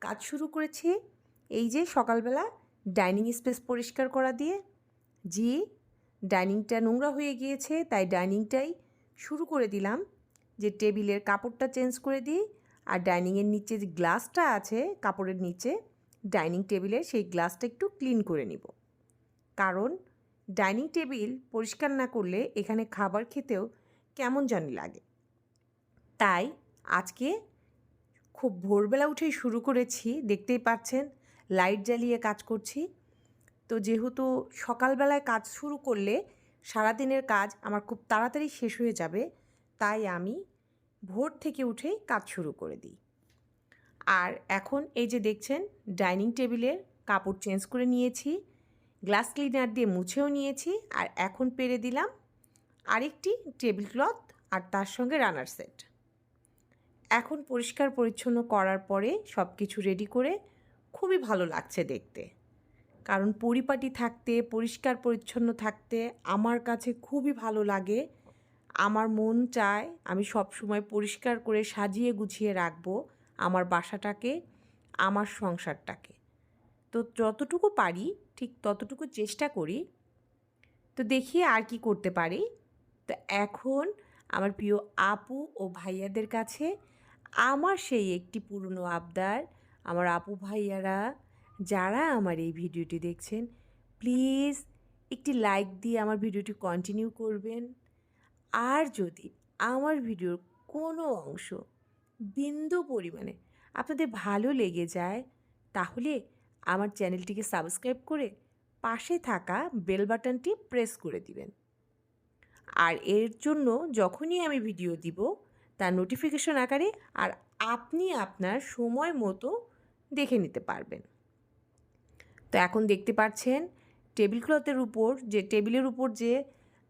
কাজ শুরু করেছি এই যে সকালবেলা ডাইনিং স্পেস পরিষ্কার করা দিয়ে। জি, ডাইনিংটা নোংরা হয়ে গিয়েছে, তাই ডাইনিংটাই শুরু করে দিলাম। যে টেবিলের কাপড়টা চেঞ্জ করে দিই আর ডাইনিংয়ের নিচে যে গ্লাসটা আছে কাপড়ের নিচে, ডাইনিং টেবিলের সেই গ্লাসটা একটু ক্লিন করে নিব। কারণ ডাইনিং টেবিল পরিষ্কার না করলে এখানে খাবার খেতেও কেমন জানি লাগে। তাই আজকে খুব ভোরবেলা উঠেই শুরু করেছি, দেখতেই পাচ্ছেন, লাইট জ্বালিয়ে কাজ করছি। তো যেহেতু সকালবেলায় কাজ শুরু করলে সারাদিনের কাজ আমার খুব তাড়াতাড়ি শেষ হয়ে যাবে, তাই আমি ভোর থেকে উঠেই কাজ শুরু করে দিই। আর এখন এই যে দেখছেন, ডাইনিং টেবিলের কাপড় চেঞ্জ করে নিয়েছি, গ্লাস ক্লিনার দিয়ে মুছেও নিয়েছি, আর এখন পেরে দিলাম আরেকটি টেবিল ক্লথ আর তার সঙ্গে রানার সেট। এখন পরিষ্কার পরিচ্ছন্ন করার পরে সব কিছু রেডি করে খুবই ভালো লাগছে দেখতে। কারণ পরিপাটি থাকতে, পরিষ্কার পরিচ্ছন্ন থাকতে আমার কাছে খুবই ভালো লাগে। আমার মন চায় আমি সব সময় পরিষ্কার করে সাজিয়ে গুছিয়ে রাখব আমার বাসাটাকে, আমার সংসারটাকে। তো যতটুকু পারি, ঠিক ততটুকু চেষ্টা করি। তো দেখি আর কি করতে পারি। তো এখন আমার প্রিয় আপু ও ভাইয়াদের কাছে আমার সেই একটি পুরনো আবদার। আমার আপু ভাইয়ারা, যারা আমার এই ভিডিওটি দেখছেন, প্লিজ একটি লাইক দিয়ে আমার ভিডিওটি কন্টিনিউ করবেন। আর যদি আমার ভিডিওর কোনো অংশ বিন্দু পরিমাণে আপনাদের ভালো লেগে যায়, তাহলে আমার চ্যানেলটিকে সাবস্ক্রাইব করে পাশে থাকা বেল বাটনটি প্রেস করে দিবেন। আর এর জন্য যখনই আমি ভিডিও দিব তার নোটিফিকেশন আকারে আর আপনি আপনার সময় মতো দেখে নিতে পারবেন। তো এখন দেখতে পাচ্ছেন টেবিল ক্লথের উপর যে টেবিলের উপর যে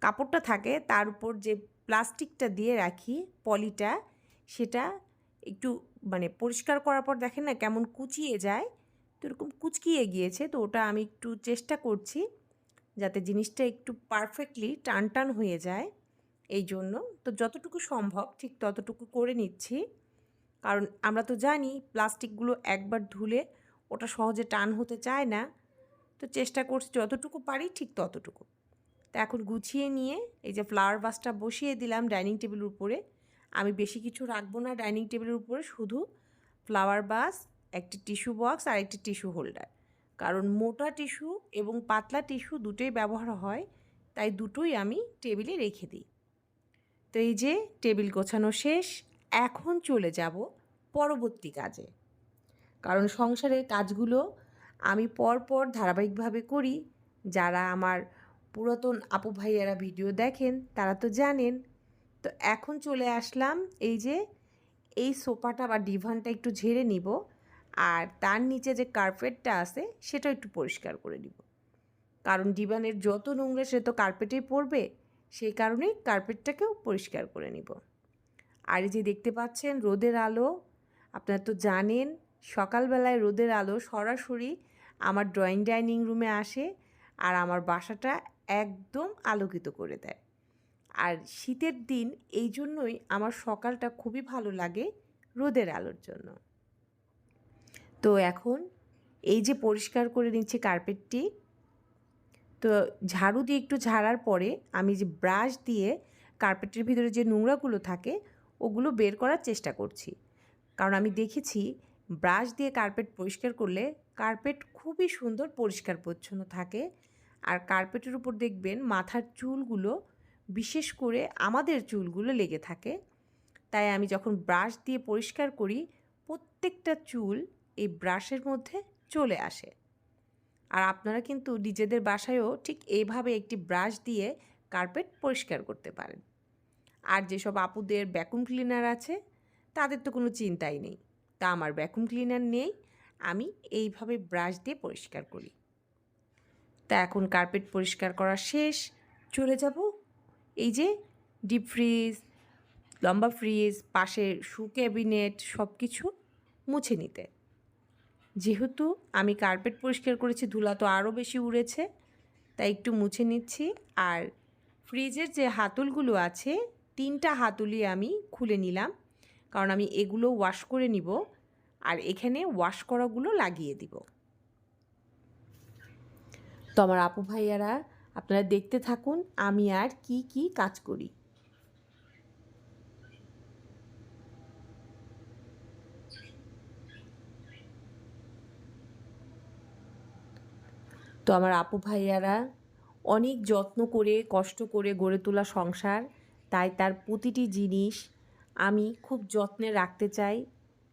কাপড়টা থাকে তার উপর যে প্লাস্টিকটা দিয়ে রাখি পলিটা, সেটা একটু মানে পরিষ্কার করার পর দেখেন না কেমন কুচিয়ে যায়, তো এরকম কুচকিয়ে গিয়েছে। তো ওটা আমি একটু চেষ্টা করছি যাতে জিনিসটা একটু পারফেক্টলি টান টান হয়ে যায়। এই জন্য। তো যতটুকু সম্ভব ঠিক ততটুকু করে নিচ্ছি। কারণ আমরা তো জানি প্লাস্টিকগুলো একবার ধুলে ওটা সহজে টান হতে চায় না। তো চেষ্টা করছি যতটুকু পারি ঠিক ততটুকু। তো এখন গুছিয়ে নিয়ে এই যে ফ্লাওয়ার বাসটা বসিয়ে দিলাম ডাইনিং টেবিলের উপরে। আমি বেশি কিছু রাখব না ডাইনিং টেবিলের উপরে, শুধু ফ্লাওয়ার বাস একটি টিস্যু বক্স আর একটি টিস্যু হোল্ডার কারণ মোটা টিস্যু এবং পাতলা টিস্যু দুটোই ব্যবহার হয়, তাই দুটোই আমি টেবিলে রেখে দিই। তো এই যে টেবিল গোছানো শেষ, এখন চলে যাব পরবর্তী কাজে। কারণ সংসারের কাজগুলো আমি পরপর ধারাবাহিকভাবে করি। যারা আমার পুরাতন আপু ভাইয়ারা ভিডিও দেখেন, তারা তো জানেন। তো এখন চলে আসলাম এই যে, এই সোফাটা বা ডিভানটা একটু ঝেড়ে নিব। আর তার নিচে যে কার্পেটটা আছে, সেটা একটু পরিষ্কার করে নিব। কারণ ডিভানের যত নোংরা, সে তো কার্পেটেই পড়বে সেই কারণেই কার্পেটটাকেও পরিষ্কার করে নিব। আর যে দেখতে পাচ্ছেন রোদের আলো, আপনারা তো জানেন সকালবেলায় রোদের আলো সরাসরি আমার ড্রয়িং ডাইনিং রুমে আসে আর আমার বাসাটা একদম আলোকিত করে দেয়। আর শীতের দিন এই জন্যই আমার সকালটা খুবই ভালো লাগে রোদের আলোর জন্য। তো এখন এই যে পরিষ্কার করে নিচ্ছে কার্পেটটি তো ঝাড়ু দিয়ে একটু ঝাড়ার পরে আমি যে ব্রাশ দিয়ে কার্পেটের ভিতরে যে নোংরাগুলো থাকে, ওগুলো বের করার চেষ্টা করছি। কারণ আমি দেখেছি ব্রাশ দিয়ে কার্পেট পরিষ্কার করলে কার্পেট খুবই সুন্দর পরিষ্কার পরিচ্ছন্ন থাকে। আর কার্পেটের উপর দেখবেন মাথার চুলগুলো বিশেষ করে আমাদের চুলগুলো লেগে থাকে। তাই আমি যখন ব্রাশ দিয়ে পরিষ্কার করি, প্রত্যেকটা চুল এই ব্রাশের মধ্যে চলে আসে। আর আপনারা কিন্তু নিজেদের বাসায়ও ঠিক এইভাবে একটি ব্রাশ দিয়ে কার্পেট পরিষ্কার করতে পারেন। আর যেসব আপুদের ভ্যাকুম ক্লিনার আছে, তাদের তো কোনো চিন্তাই নেই। তা আমার ভ্যাকুম ক্লিনার নেই, আমি এইভাবে ব্রাশ দিয়ে পরিষ্কার করি। তা এখন কার্পেট পরিষ্কার করা শেষ, চলে যাব। এই যে ডিপ ফ্রিজ লম্বা ফ্রিজ পাশের শু ক্যাবিনেট সব কিছু মুছে নিতে। যেহেতু আমি কার্পেট পরিষ্কার করেছি, ধুলা তো আরও বেশি উড়েছে, তাই একটু মুছে নিচ্ছি। আর ফ্রিজের যে হাতলগুলো আছে, তিনটা হাতুলি আমি খুলে নিলাম, কারণ আমি এগুলো ওয়াশ করে নিব, আর এখানে ওয়াশ করাগুলো লাগিয়ে দিব। তো আমার আপু ভাইয়ারা, আপনারা দেখতে থাকুন আমি আর কি কি কাজ করি। তো আমার আপু ভাইয়ারা অনেক যত্ন করে, কষ্ট করে গড়ে তোলা সংসার। তাই তার প্রতিটি জিনিস আমি খুব যত্নে রাখতে চাই।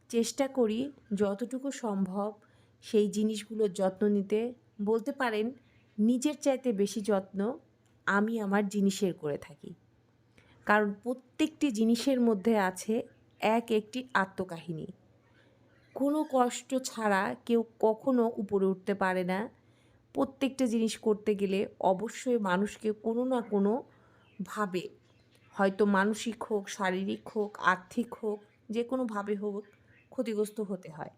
চেষ্টা করি যতটুকু সম্ভব সেই জিনিসগুলোর যত্ন নিতে। বলতে পারেন, নিজের চাইতে বেশি যত্ন আমি আমার জিনিসের করে থাকি। কারণ প্রত্যেকটি জিনিসের মধ্যে আছে এক একটি আত্মকাহিনী। কোনো কষ্ট ছাড়া কেউ কখনো উপরে উঠতে পারে না। প্রত্যেকটা জিনিস করতে গেলে অবশ্যই মানুষকে কোনো না কোনো ভাবে, হয়তো মানসিক হোক, শারীরিক হোক, আর্থিক হোক, যে কোনোভাবে হোক ক্ষতিগ্রস্ত হতে হয়।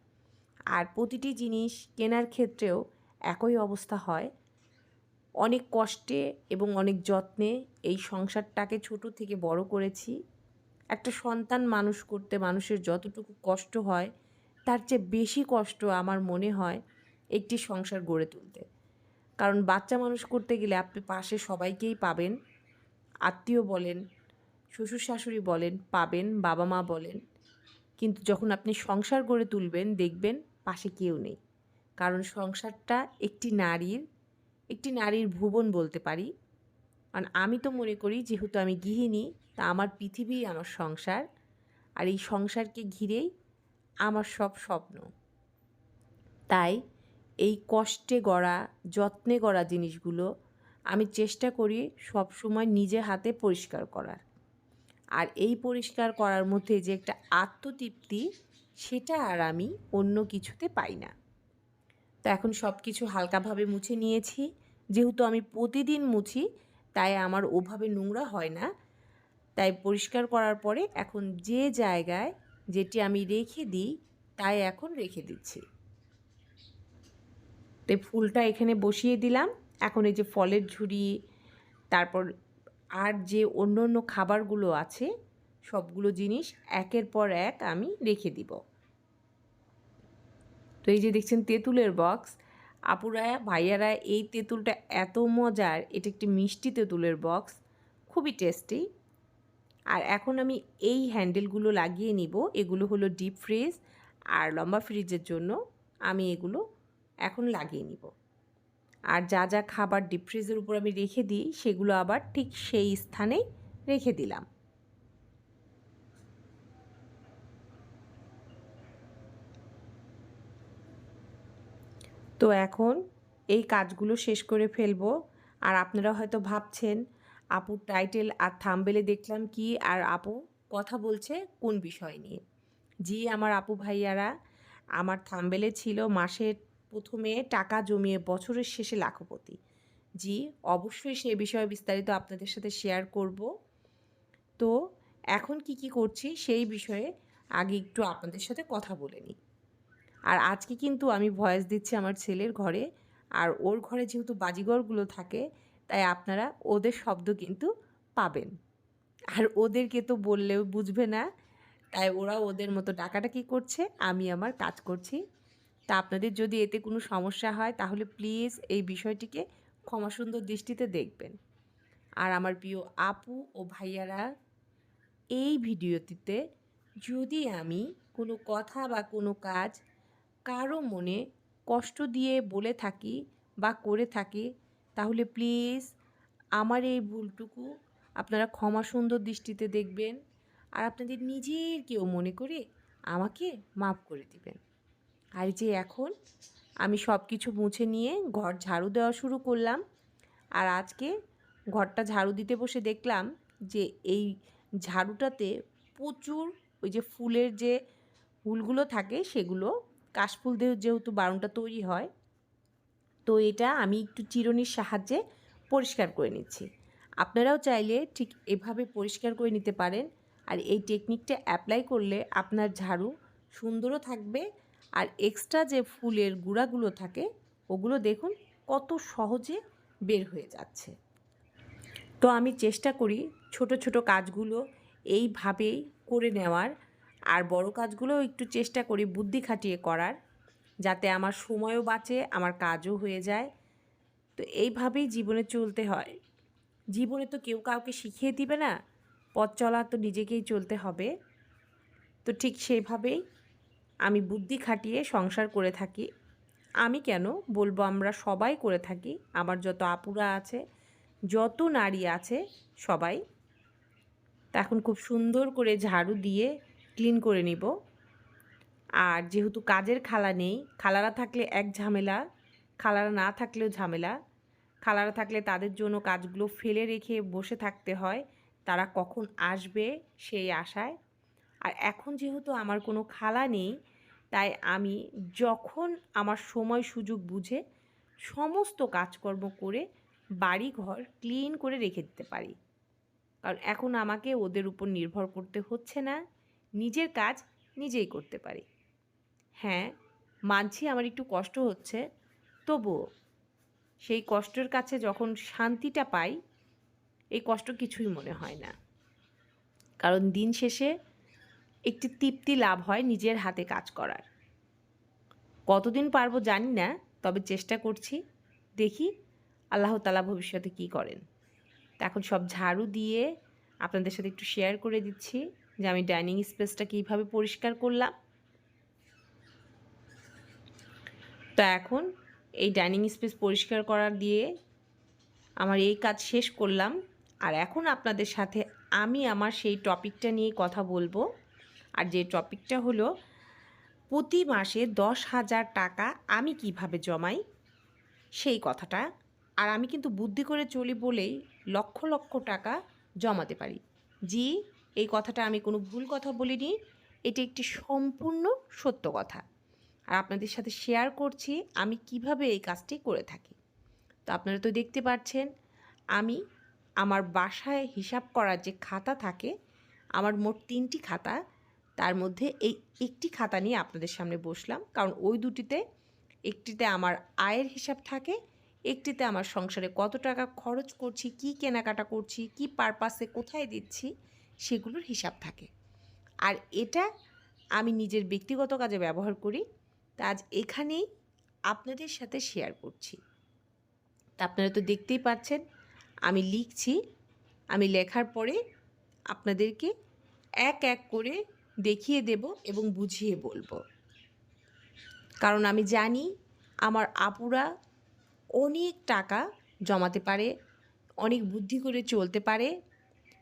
আর প্রতিটি জিনিস কেনার ক্ষেত্রেও একই অবস্থা হয়। অনেক কষ্টে এবং অনেক যত্নে এই সংসারটাকে ছোট থেকে বড় করেছি। একটা সন্তান মানুষ করতে মানুষের যতটুকু কষ্ট হয়, তার চেয়ে বেশি কষ্ট আমার মনে হয় একটি সংসার গড়ে তুলতে। কারণ বাচ্চা মানুষ করতে গেলে আপনি পাশে সবাইকেই পাবেন। আত্মীয় বলেন, শ্বশুর শাশুড়ি বলেন, পাবেন, বাবা মা বলেন। কিন্তু যখন আপনি সংসার গড়ে তুলবেন, দেখবেন পাশে কেউ নেই। কারণ সংসারটা একটি নারীর একটি নারীর ভুবন বলতে পারি। কারণ আমি তো মনে করি, যেহেতু আমি গৃহিণী, তা আমার পৃথিবী আমার সংসার। আর এই সংসারকে ঘিরেই আমার সব স্বপ্ন। তাই এই কষ্টে গড়া, যত্নে গড়া জিনিসগুলো আমি চেষ্টা করি সব সময় নিজে হাতে পরিষ্কার করার। আর এই পরিষ্কার করার মধ্যে যে একটা আত্মতৃপ্তি, সেটা আর আমি অন্য কিছুতে পাই না। তো এখন সব কিছু হালকাভাবে মুছে নিয়েছি। যেহেতু আমি প্রতিদিন মুছি, তাই আমার ওভাবে নোংরা হয় না। তাই পরিষ্কার করার পরে এখন যে জায়গায় যেটি আমি রেখে দিই, তাই এখন রেখে দিচ্ছি। তো ফুলটা এখানে বসিয়ে দিলাম। এখন এই যে ফলের ঝুড়ি, তারপর আর যে অন্য অন্য খাবারগুলো আছে, সবগুলো জিনিস একের পর এক আমি রেখে দিব। তো এই যে দেখছেন তেঁতুলের বক্স আপুরা, ভাইয়ারা, এই তেঁতুলটা এত মজার, এটা একটি মিষ্টি তেঁতুলের বক্স খুবই টেস্টি আর এখন আমি এই হ্যান্ডেলগুলো লাগিয়ে নিব। এগুলো হলো ডিপ ফ্রিজ আর লম্বা ফ্রিজের জন্য আমি এগুলো এখন লাগিয়ে নিব। আর যা যা খাবার ডিপ ফ্রিজের উপর আমি রেখে দিই, সেগুলো আবার ঠিক সেই স্থানেই রেখে দিলাম। তো এখন এই কাজগুলো শেষ করে ফেলব। আর আপনারা হয়তো ভাবছেন আপুর টাইটেল আর থাম্বেলে দেখলাম কি, আর আপু কথা বলছে কোন বিষয় নিয়ে? জি, আমার আপু ভাইয়ারা, আমার থাম্বেলে ছিল মাসের প্রথমে টাকা জমিয়ে বছরের শেষে লাখপতি। জি, অবশ্যই সে বিষয়ে বিস্তারিত আপনাদের সাথে শেয়ার করব। তো এখন কি কি করছি সেই বিষয়ে আগে একটু আপনাদের সাথে কথা বলে নিই। আর আজকে কিন্তু আমি ভয়েস দিচ্ছি আমার ছেলের ঘরে। আর ওর ঘরে যেহেতু বাজিগরগুলো থাকে, তাই আপনারা ওদের শব্দ কিন্তু পাবেন। আর ওদেরকে তো বললেও বুঝবে না। তাই ওরা ওদের মতো ডাকাডাকি করছে, আমি আমার কাজ করছি। তা আপনাদের যদি এতে কোনো সমস্যা হয়, তাহলে প্লিজ এই বিষয়টিকে ক্ষমা সুন্দর দৃষ্টিতে দেখবেন। আর আমার প্রিয় আপু ও ভাইয়ারা, এই ভিডিওটিতে যদি আমি কোনো কথা বা কোনো কাজ কারও মনে কষ্ট দিয়ে বলে থাকি বা করে থাকি, তাহলে প্লিজ আমার এই ভুলটুকু আপনারা ক্ষমা সুন্দর দৃষ্টিতে দেখবেন। আর আপনাদের নিজের কেউ মনে করে আমাকে মাফ করে দিবেন। আর যে এখন আমি সব কিছু মুছে নিয়ে ঘর ঝাড়ু দেওয়া শুরু করলাম। আর আজকে ঘরটা ঝাড়ু দিতে বসে দেখলাম যে এই ঝাড়ুটাতে প্রচুর ওই যে ফুলের যে ফুলগুলো থাকে সেগুলো কাশফুল দিয়ে যেহেতু বারুনটা তৈরি হয়, তো এটা আমি একটু চিরুনির সাহায্যে পরিষ্কার করে নিচ্ছি। আপনারাও চাইলে ঠিক এভাবে পরিষ্কার করে নিতে পারেন। আর এই টেকনিকটা অ্যাপ্লাই করলে আপনার ঝাড়ু সুন্দরও থাকবে আর এক্সট্রা যে ফুলের গুঁড়াগুলো থাকে, ওগুলো দেখুন কত সহজে বের হয়ে যাচ্ছে। তো আমি চেষ্টা করি ছোট ছোট কাজগুলো এইভাবেই করে নেওয়ার, আর বড় কাজগুলো একটু চেষ্টা করি বুদ্ধি খাটিয়ে করার, যাতে আমার সময়ও বাঁচে, আমার কাজও হয়ে যায়। তো এইভাবেই জীবনে চলতে হয়। জীবনে তো কেউ কাউকে শিখিয়ে দিবে না, পথ চলা তো নিজেকেই চলতে হবে। তো ঠিক সেইভাবেই আমি বুদ্ধি খাটিয়ে সংসার করে থাকি। আমি কেন বলব আমরা সবাই করে থাকি? আমার যত আপুরা আছে, যত নারী আছে, সবাই। তা এখন খুব সুন্দর করে ঝাড়ু দিয়ে ক্লিন করে নিব। আর যেহেতু কাজের খালা নেই, খালারা থাকলে এক ঝামেলা, খালারা না থাকলেও ঝামেলা। খালারা থাকলে তাদের জন্য কাজগুলো ফেলে রেখে বসে থাকতে হয়। তারা কখন আসবে সেই আশায় আর এখন যেহেতু আমার কোনো খালা নেই, তাই আমি যখন আমার সময় সুযোগ বুঝে সমস্ত কাজকর্ম করে বাড়ি ঘর ক্লিন করে রেখে দিতে পারি। কারণ এখন আমাকে ওদের উপর নির্ভর করতে হচ্ছে না, নিজের কাজ নিজেই করতে পারি। হ্যাঁ মানছি আমার একটু কষ্ট হচ্ছে, তবুও সেই কষ্টের কাছে যখন শান্তিটা পাই, এই কষ্ট কিছুই মনে হয় না। কারণ দিন শেষে একটি তৃপ্তি লাভ হয় নিজের হাতে কাজ করার। কতদিন পারব জানি না, তবে চেষ্টা করছি। দেখি আল্লাহ তালা ভবিষ্যতে কী করেন। এখন সব ঝাড়ু দিয়ে আপনাদের সাথে একটু শেয়ার করে দিচ্ছি যে আমি ডাইনিং স্পেসটা কীভাবে পরিষ্কার করলাম। তো এখন এই ডাইনিং স্পেস পরিষ্কার করার দিয়ে আমার এই কাজ শেষ করলাম। আর এখন আপনাদের সাথে আমি আমার সেই টপিকটা নিয়ে কথা বলব। আর যে টপিকটা হলো, প্রতি মাসে দশ হাজার টাকা আমি কীভাবে জমাই? সেই কথাটা। আর আমি কিন্তু বুদ্ধি করে চলি বলেই লক্ষ লক্ষ টাকা জমাতে পারি। জি, এই কথাটা আমি কোনো ভুল কথা বলিনি। এটি একটি সম্পূর্ণ সত্য কথা। আর আপনাদের সাথে শেয়ার করছি আমি কীভাবে এই কাজটি করে থাকি। তো আপনারা তো দেখতে পাচ্ছেন আমি আমার বাসায় হিসাব করার যে খাতা থাকে, আমার মোট তিনটি খাতা তার মধ্যে এই একটি খাতা নিয়ে আপনাদের সামনে বসলাম। কারণ ওই দুটিতে একটিতে আমার আয়ের হিসাব থাকে, একটিতে আমার সংসারে কত টাকা খরচ করছি, কি কেনাকাটা করছি, কি পারপাসে কোথায় দিচ্ছি, সেগুলোর হিসাব থাকে। আর এটা আমি নিজের ব্যক্তিগত কাজে ব্যবহার করি, তা আজ এখানেই আপনাদের সাথে শেয়ার করছি। তা আপনারা তো দেখতেই পাচ্ছেন, আমি লিখছি, আমি লেখার পরে আপনাদেরকে এক এক করে দেখিয়ে দেব এবং বুঝিয়ে বলব। কারণ আমি জানি আমার আপুরা অনেক টাকা জমাতে পারে, অনেক বুদ্ধি করে চলতে পারে।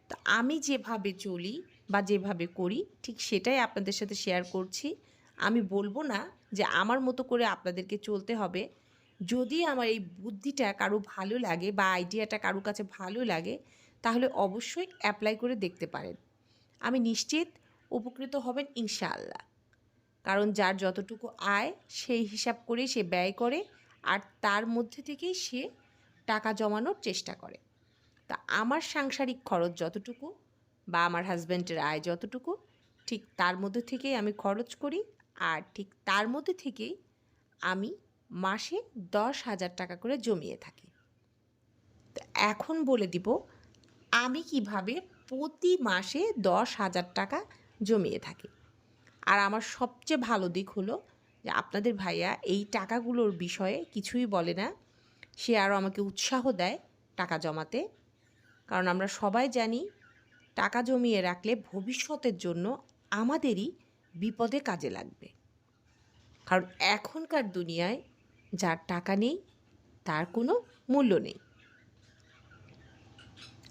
তা আমি যেভাবে চলি বা যেভাবে করি, ঠিক সেটাই আপনাদের সাথে শেয়ার করছি। আমি বলব না যে আমার মতো করে আপনাদেরকে চলতে হবে। যদি আমার এই বুদ্ধিটা কারও ভালো লাগে বা আইডিয়াটা কারও কাছে ভালো লাগে, তাহলে অবশ্যই অ্যাপ্লাই করে দেখতে পারেন। আমি নিশ্চিত উপকৃত হবেন ইনশাআল্লাহ। কারণ যার যতটুকু আয়, সেই হিসাব করেই সে ব্যয় করে, আর তার মধ্যে থেকেই সে টাকা জমানোর চেষ্টা করে। তা আমার সাংসারিক খরচ যতটুকু বা আমার হাজব্যান্ডের আয় যতটুকু, ঠিক তার মধ্যে থেকেই আমি খরচ করি, আর ঠিক তার মধ্যে থেকেই আমি মাসে দশ হাজার টাকা করে জমিয়ে থাকি। তো এখন বলে দিব, আমি কীভাবে প্রতি মাসে দশ হাজার টাকা জমিয়ে থাকি। আর আমার সবচেয়ে ভালো দিক হলো যে আপনাদের ভাইয়া এই টাকাগুলোর বিষয়ে কিছুই বলে না। সে আরও আমাকে উৎসাহ দেয় টাকা জমাতে। কারণ আমরা সবাই জানি টাকা জমিয়ে রাখলে ভবিষ্যতের জন্য আমাদেরই বিপদে কাজে লাগবে। কারণ এখনকার দুনিয়ায় যার টাকা নেই, তার কোনো মূল্য নেই।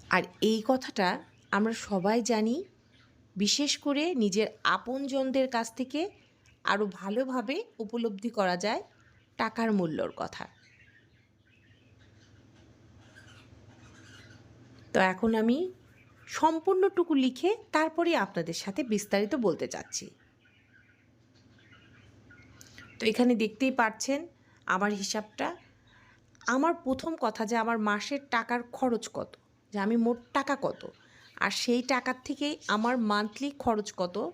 আর এই কথাটা আমরা সবাই জানি বিশেষ করে নিজের আপনজনদের কাছ থেকে আরও ভালোভাবে উপলব্ধি করা যায় টাকার মূল্যর কথা। তো এখন আমি সম্পূর্ণটুকু লিখে তারপরে আপনাদের সাথে বিস্তারিত বলতে চাচ্ছি। তো এখানে দেখতেই পাচ্ছেন আমার হিসাবটা। আমার প্রথম কথা যে আমার মাসের টাকার খরচ কত? যে আমি মোট টাকা কত? আর সেই টাকার থেকেই আমার মান্থলি খরচ কত?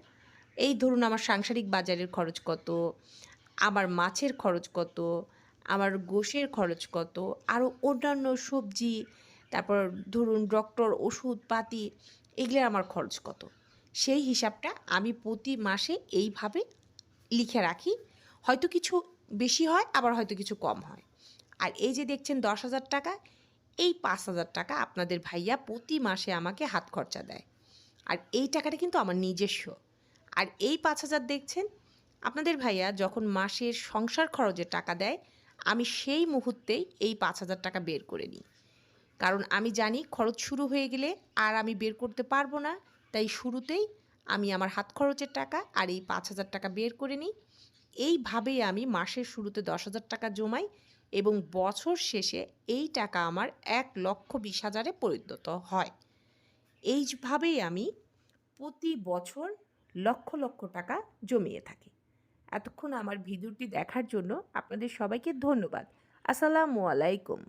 এই ধরুন আমার সাংসারিক বাজারের খরচ কত? আমার মাছের খরচ কত? আমার গোশের খরচ কত? আরও অন্যান্য সবজি, তারপর ধরুন ডক্টর ওষুধপাতি এগুলোর আমার খরচ কত? সেই হিসাবটা আমি প্রতি মাসে এইভাবে লিখে রাখি। হয়তো কিছু বেশি হয়, আবার হয়তো কিছু কম হয়। আর এই যে দেখছেন দশ হাজার টাকা এই পাঁচ হাজার টাকা আপনাদের ভাইয়া প্রতি মাসে আমাকে হাত খরচা দেয়। আর এই টাকাটা কিন্তু আমার নিজস্ব। আর এই পাঁচ হাজার দেখছেন, আপনাদের ভাইয়া যখন মাসের সংসার খরচের টাকা দেয়, আমি সেই মুহূর্তেই এই পাঁচ হাজার টাকা বের করে নিই। কারণ আমি জানি খরচ শুরু হয়ে গেলে আর আমি বের করতে পারব না, তাই শুরুতেই আমি আমার হাত খরচের টাকা আর এই পাঁচ হাজার টাকা বের করে নিই। এইভাবেই আমি মাসের শুরুতে দশ হাজার টাকা জমাই এবং বছর শেষে এই টাকা আমার এক লক্ষ বিশ হাজারে পরিণত হয়। এইভাবেই আমি প্রতি বছর লক্ষ লক্ষ টাকা জমিয়ে থাকি। এতক্ষণ আমার ভিডিওটি দেখার জন্য আপনাদের সবাইকে ধন্যবাদ। আসসালামু আলাইকুম।